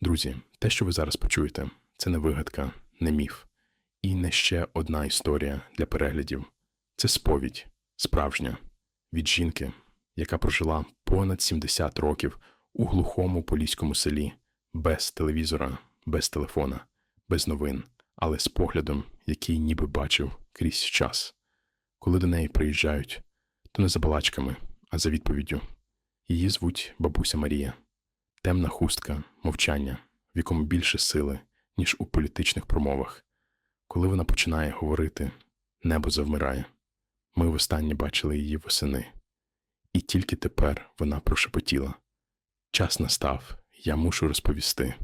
Друзі, те, що ви зараз почуєте, це не вигадка, не міф і не ще одна історія для переглядів. Це сповідь, справжня, від жінки, яка прожила понад 70 років у глухому поліському селі, без телевізора, без телефона, без новин, але з поглядом, який ніби бачив крізь час. Коли до неї приїжджають, то не за балачками, а за відповіддю. Її звуть бабуся Марія. Темна хустка, мовчання, в якому більше сили, ніж у політичних промовах. Коли вона починає говорити, небо завмирає. Ми востаннє бачили її восени. І тільки тепер вона прошепотіла. Час настав, я мушу розповісти.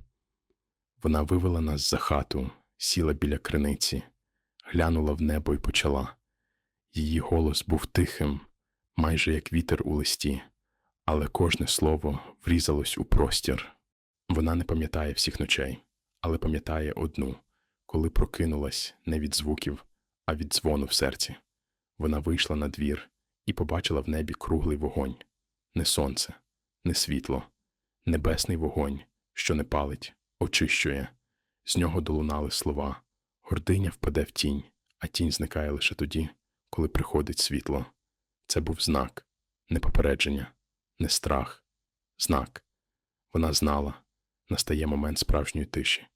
Вона вивела нас за хату, сіла біля криниці, глянула в небо і почала. Її голос був тихим, майже як вітер у листі, але кожне слово врізалось у простір. Вона не пам'ятає всіх ночей, але пам'ятає одну, коли прокинулась не від звуків, а від дзвону в серці. Вона вийшла на двір і побачила в небі круглий вогонь не сонце, не світло, небесний вогонь, що не палить, очищує. З нього долунали слова Гординя впаде в тінь, а тінь зникає лише тоді, коли приходить світло. Це був знак, не попередження, не страх, знак. Вона знала, настає момент справжньої тиші,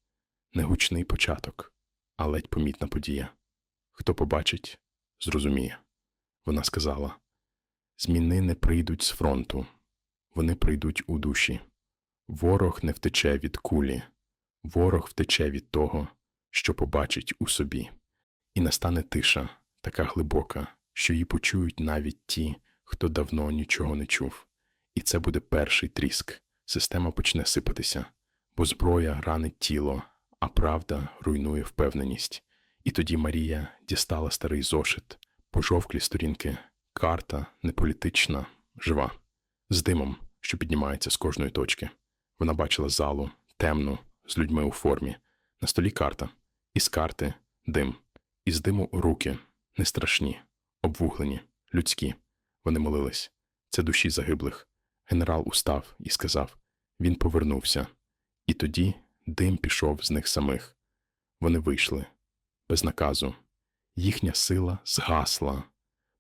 не гучний початок, а ледь помітна подія. Хто побачить, зрозуміє. Вона сказала: Зміни не прийдуть з фронту, вони прийдуть у душі. Ворог не втече від кулі, ворог втече від того, що побачить у собі. І настане тиша, така глибока, що її почують навіть ті, хто давно нічого не чув. І це буде перший тріск. Система почне сипатися, бо зброя ранить тіло, а правда руйнує впевненість. І тоді Марія дістала старий зошит, пожовклі сторінки, карта неполітична, жива, з димом, що піднімається з кожної точки. Вона бачила залу, темну, з людьми у формі, на столі карта, із карти дим, із диму руки, не страшні, обвуглені, людські. Вони молились. Це душі загиблих. Генерал устав і сказав він повернувся. І тоді дим пішов з них самих. Вони вийшли без наказу. Їхня сила згасла,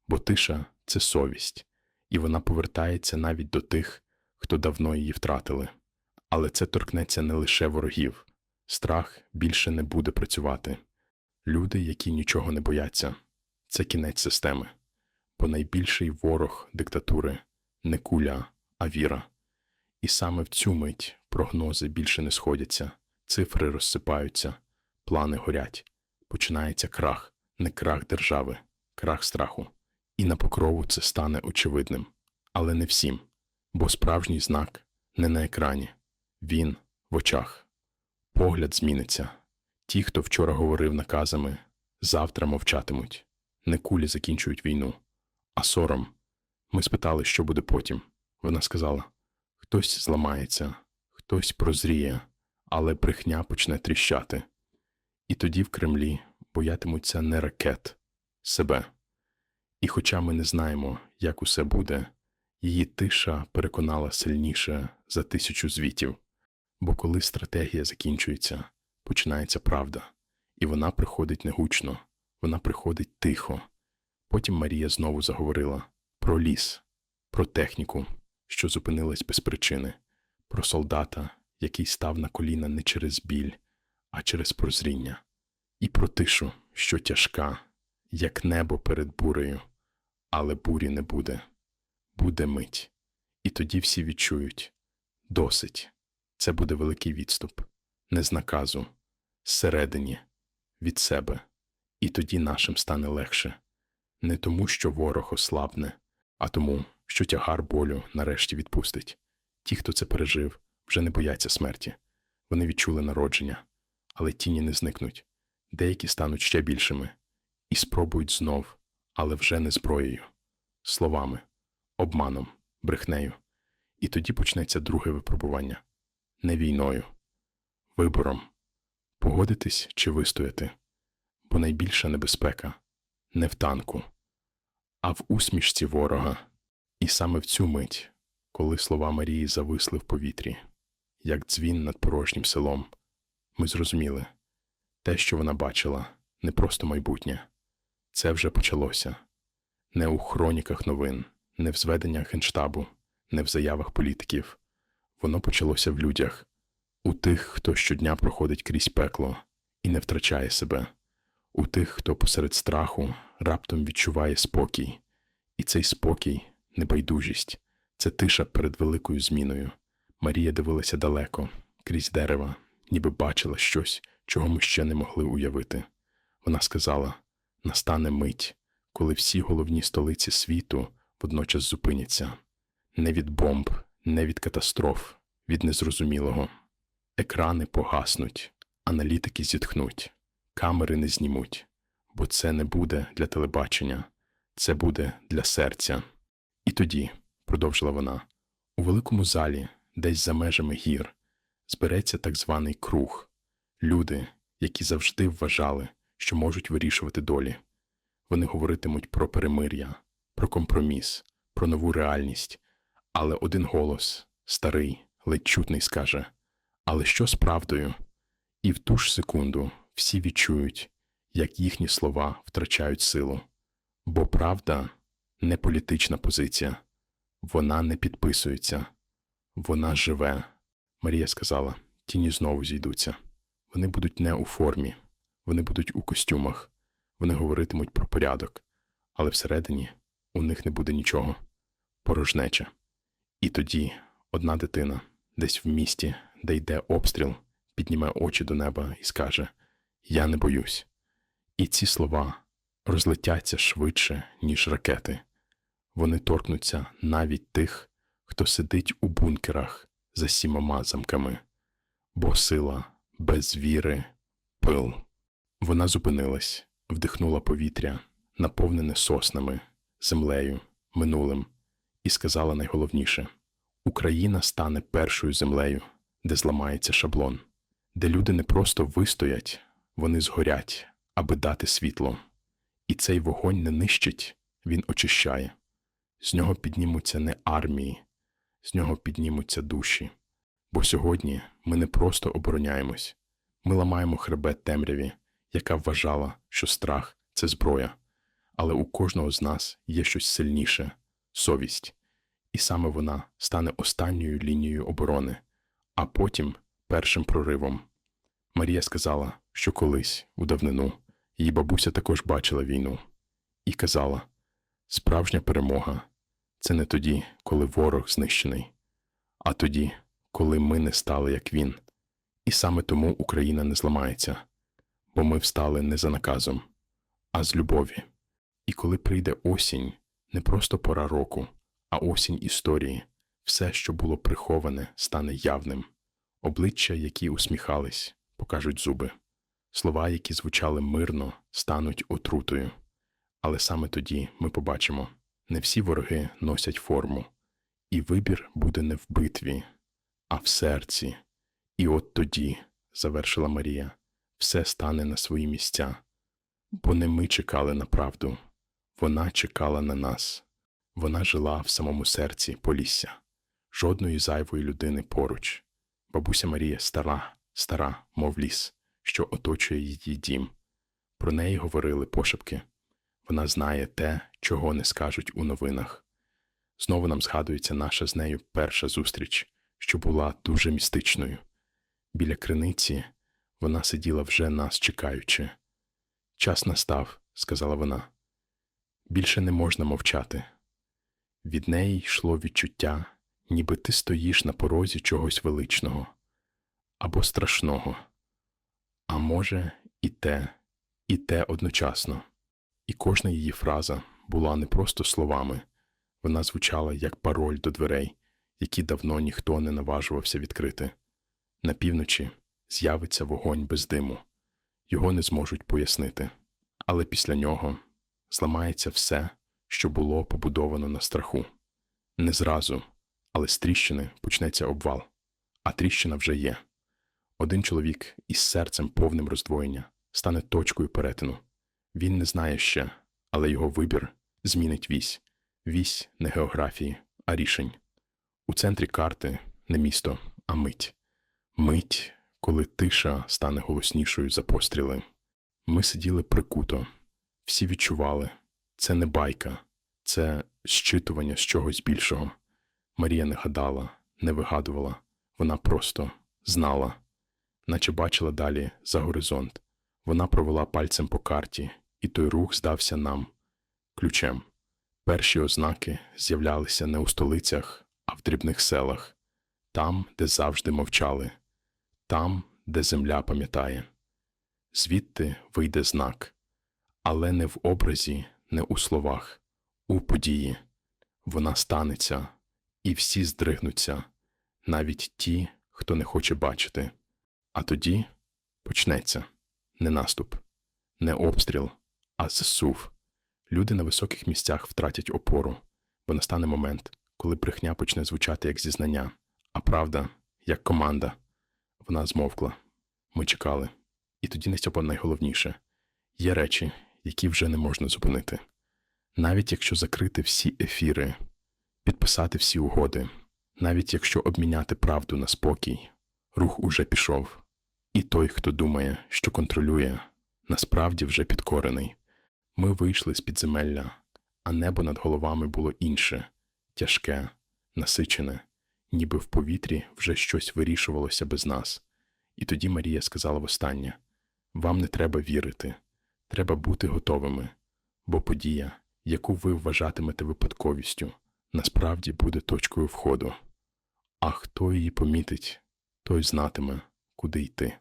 бо тиша це совість, і вона повертається навіть до тих, хто давно її втратили. Але це торкнеться не лише ворогів. Страх більше не буде працювати. Люди, які нічого не бояться, це кінець системи. Бо найбільший ворог диктатури не куля, а віра. І саме в цю мить прогнози більше не сходяться, цифри розсипаються, плани горять. Починається крах, не крах держави, крах страху. І на покрову це стане очевидним. Але не всім, бо справжній знак не на екрані, він в очах. Погляд зміниться. Ті, хто вчора говорив наказами, завтра мовчатимуть. Не кулі закінчують війну, а сором. Ми спитали, що буде потім. Вона сказала: хтось зламається, хтось прозріє, але брехня почне тріщати. І тоді в Кремлі боятимуться не ракет, себе. І хоча ми не знаємо, як усе буде, її тиша переконала сильніше за тисячу звітів. Бо коли стратегія закінчується, починається правда, і вона приходить не гучно, вона приходить тихо. Потім Марія знову заговорила про ліс, про техніку, що зупинилась без причини, про солдата, який став на коліна не через біль, а через прозріння, і про тишу, що тяжка, як небо перед бурею, але бурі не буде, буде мить. І тоді всі відчують. Досить. Це буде великий відступ, не з наказу, зсередині, від себе, і тоді нашим стане легше, не тому, що ворог ослабне, а тому, що тягар болю нарешті відпустить. Ті, хто це пережив, вже не бояться смерті. Вони відчули народження, але тіні не зникнуть. Деякі стануть ще більшими і спробують знов, але вже не зброєю, словами, обманом, брехнею. І тоді почнеться друге випробування не війною, вибором погодитись чи вистояти, бо найбільша небезпека не в танку, а в усмішці ворога. І саме в цю мить, коли слова Марії зависли в повітрі, як дзвін над порожнім селом. Ми зрозуміли те, що вона бачила, не просто майбутнє. Це вже почалося. Не у хроніках новин, не в зведеннях генштабу, не в заявах політиків. Воно почалося в людях, у тих, хто щодня проходить крізь пекло і не втрачає себе, у тих, хто посеред страху раптом відчуває спокій. І цей спокій, небайдужість, це тиша перед великою зміною. Марія дивилася далеко, крізь дерева, ніби бачила щось, чого ми ще не могли уявити. Вона сказала: настане мить, коли всі головні столиці світу водночас зупиняться не від бомб, не від катастроф, від незрозумілого. Екрани погаснуть, аналітики зітхнуть, камери не знімуть, бо це не буде для телебачення, це буде для серця. І тоді, продовжила вона, у великому залі, десь за межами гір, збереться так званий круг люди, які завжди вважали, що можуть вирішувати долі. Вони говоритимуть про перемир'я, про компроміс, про нову реальність, але один голос, старий, ледь чутний, скаже: Але що з правдою? І в ту ж секунду всі відчують, як їхні слова втрачають силу. Бо правда не політична позиція, вона не підписується, вона живе. Марія сказала: тіні знову зійдуться. Вони будуть не у формі, вони будуть у костюмах, вони говоритимуть про порядок, але всередині у них не буде нічого порожнеча. І тоді одна дитина, десь в місті, де йде обстріл, підніме очі до неба і скаже: Я не боюсь. І ці слова розлетяться швидше, ніж ракети. Вони торкнуться навіть тих, хто сидить у бункерах за сімома замками, бо сила без віри пил. Вона зупинилась, вдихнула повітря, наповнене соснами, землею, минулим, і сказала найголовніше: Україна стане першою землею, де зламається шаблон, де люди не просто вистоять, вони згорять, аби дати світло. І цей вогонь не нищить, він очищає. З нього піднімуться не армії, з нього піднімуться душі. Бо сьогодні ми не просто обороняємось, ми ламаємо хребет темряві, яка вважала, що страх це зброя, але у кожного з нас є щось сильніше совість, і саме вона стане останньою лінією оборони, а потім першим проривом. Марія сказала, що колись, у давнину, її бабуся також бачила війну, і казала: справжня перемога це не тоді, коли ворог знищений, а тоді, коли ми не стали як він. І саме тому Україна не зламається, бо ми встали не за наказом, а з любові. І коли прийде осінь, не просто пора року, а осінь історії, все, що було приховане, стане явним. Обличчя, які усміхались, покажуть зуби, слова, які звучали мирно, стануть отрутою. Але саме тоді ми побачимо не всі вороги носять форму, і вибір буде не в битві, а в серці. І от тоді, завершила Марія, все стане на свої місця, бо не ми чекали на правду, вона чекала на нас, вона жила в самому серці Полісся, жодної зайвої людини поруч. Бабуся Марія стара, стара, мов ліс, що оточує її дім. Про неї говорили пошепки. Вона знає те, чого не скажуть у новинах. Знову нам згадується наша з нею перша зустріч, що була дуже містичною. Біля криниці вона сиділа вже нас чекаючи. Час настав, сказала вона. Більше не можна мовчати. Від неї йшло відчуття, ніби ти стоїш на порозі чогось величного або страшного, а може, і те, і те одночасно. І кожна її фраза була не просто словами, вона звучала як пароль до дверей, які давно ніхто не наважувався відкрити. На півночі з'явиться вогонь без диму, його не зможуть пояснити, але після нього зламається все, що було побудовано на страху. Не зразу, але з тріщини почнеться обвал, а тріщина вже є. Один чоловік із серцем повним роздвоєння стане точкою перетину. Він не знає ще, але його вибір змінить вісь. Вісь не географії, а рішень. У центрі карти не місто, а мить. Мить, коли тиша стане голоснішою за постріли. Ми сиділи прикуто, всі відчували це не байка, це щитування з чогось більшого. Марія не гадала, не вигадувала, вона просто знала, наче бачила далі за горизонт. Вона провела пальцем по карті, і той рух здався нам ключем. Перші ознаки з'являлися не у столицях, а в дрібних селах, там, де завжди мовчали, там, де земля пам'ятає. Звідти вийде знак, але не в образі, не у словах, у події. Вона станеться, і всі здригнуться, навіть ті, хто не хоче бачити. А тоді почнеться не наступ, не обстріл, а зсув. Люди на високих місцях втратять опору, бо настане момент, коли брехня почне звучати як зізнання, а правда як команда. Вона змовкла. Ми чекали. І тоді Настяпа найголовніше є речі, які вже не можна зупинити. Навіть якщо закрити всі ефіри, підписати всі угоди, навіть якщо обміняти правду на спокій, рух уже пішов. І той, хто думає, що контролює, насправді вже підкорений. Ми вийшли з підземелля, а небо над головами було інше, тяжке, насичене, ніби в повітрі вже щось вирішувалося без нас. І тоді Марія сказала востаннє вам не треба вірити, треба бути готовими, бо подія, яку ви вважатимете випадковістю, насправді буде точкою входу. А хто її помітить, той знатиме, куди йти.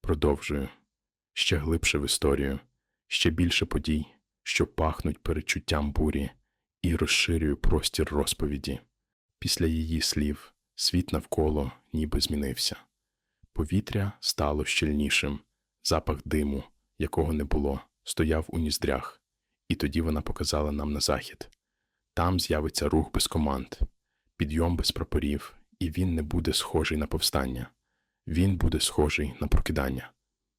Продовжую ще глибше в історію, ще більше подій, що пахнуть перечуттям бурі, і розширюю простір розповіді. Після її слів світ навколо ніби змінився. Повітря стало щільнішим, запах диму, якого не було, стояв у ніздрях, і тоді вона показала нам на захід. Там з'явиться рух без команд, підйом без прапорів, і він не буде схожий на повстання. Він буде схожий на прокидання,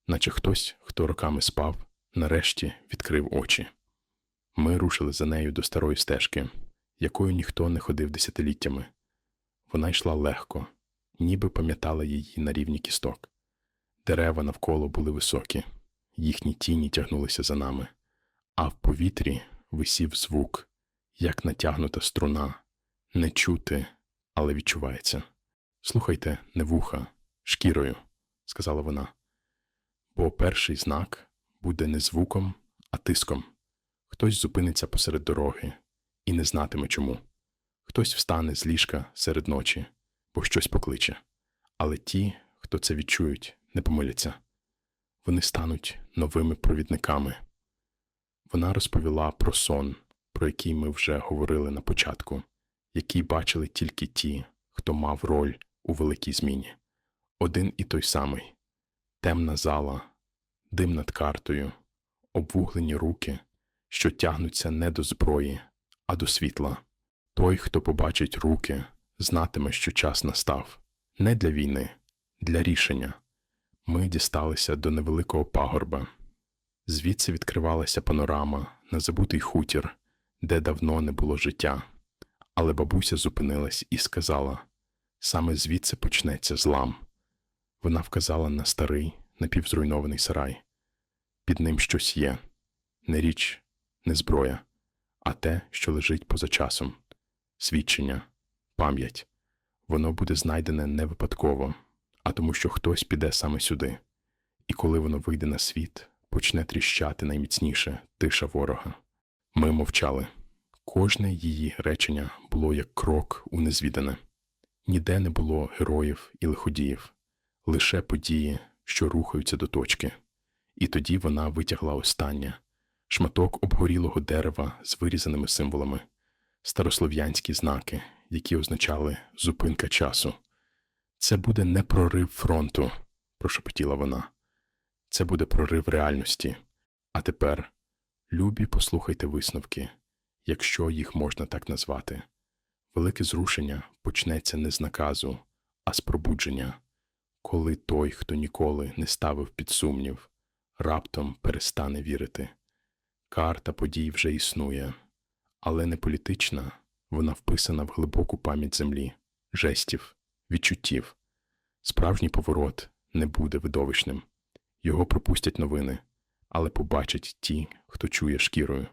наче хтось, хто роками спав, нарешті відкрив очі. Ми рушили за нею до старої стежки, якою ніхто не ходив десятиліттями. Вона йшла легко, ніби пам'ятала її на рівні кісток. Дерева навколо були високі, їхні тіні тягнулися за нами, а в повітрі висів звук, як натягнута струна, не чути, але відчувається. Слухайте, не вуха, шкірою, сказала вона. Бо перший знак буде не звуком, а тиском. Хтось зупиниться посеред дороги і не знатиме чому. Хтось встане з ліжка серед ночі, бо щось покличе. Але ті, хто це відчують, не помиляться. Вони стануть новими провідниками. Вона розповіла про сон, про який ми вже говорили на початку, який бачили тільки ті, хто мав роль у великій зміні. Один і той самий темна зала, дим над картою, обвуглені руки, що тягнуться не до зброї, а до світла. Той, хто побачить руки, знатиме, що час настав не для війни, для рішення. Ми дісталися до невеликого пагорба. Звідси відкривалася панорама на забутий хутір, де давно не було життя. Але бабуся зупинилась і сказала саме звідси почнеться злам. Вона вказала на старий, напівзруйнований сарай. Під ним щось є не річ, не зброя, а те, що лежить поза часом свідчення, пам'ять. Воно буде знайдене не випадково, а тому, що хтось піде саме сюди. І коли воно вийде на світ, почне тріщати найміцніше тиша ворога. Ми мовчали. Кожне її речення було як крок у незвідане. Ніде не було героїв і лиходіїв, лише події, що рухаються до точки. І тоді вона витягла останнє шматок обгорілого дерева з вирізаними символами, старослов'янські знаки, які означали зупинка часу. Це буде не прорив фронту, прошепотіла вона. Це буде прорив реальності. А тепер, любі, послухайте висновки, якщо їх можна так назвати. Велике зрушення почнеться не з наказу, а з пробудження, коли той, хто ніколи не ставив під сумнів, раптом перестане вірити. Карта подій вже існує, але не політична, вона вписана в глибоку пам'ять землі, жестів, відчуттів. Справжній поворот не буде видовищним. Його пропустять новини, але побачать ті, хто чує шкірою.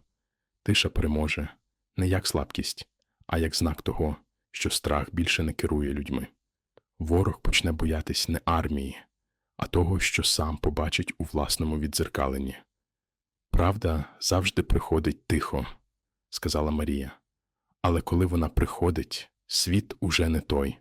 Тиша переможе не як слабкість, а як знак того, що страх більше не керує людьми. Ворог почне боятись не армії, а того, що сам побачить у власному віддзеркаленні. Правда завжди приходить тихо, сказала Марія. Але коли вона приходить, світ уже не той.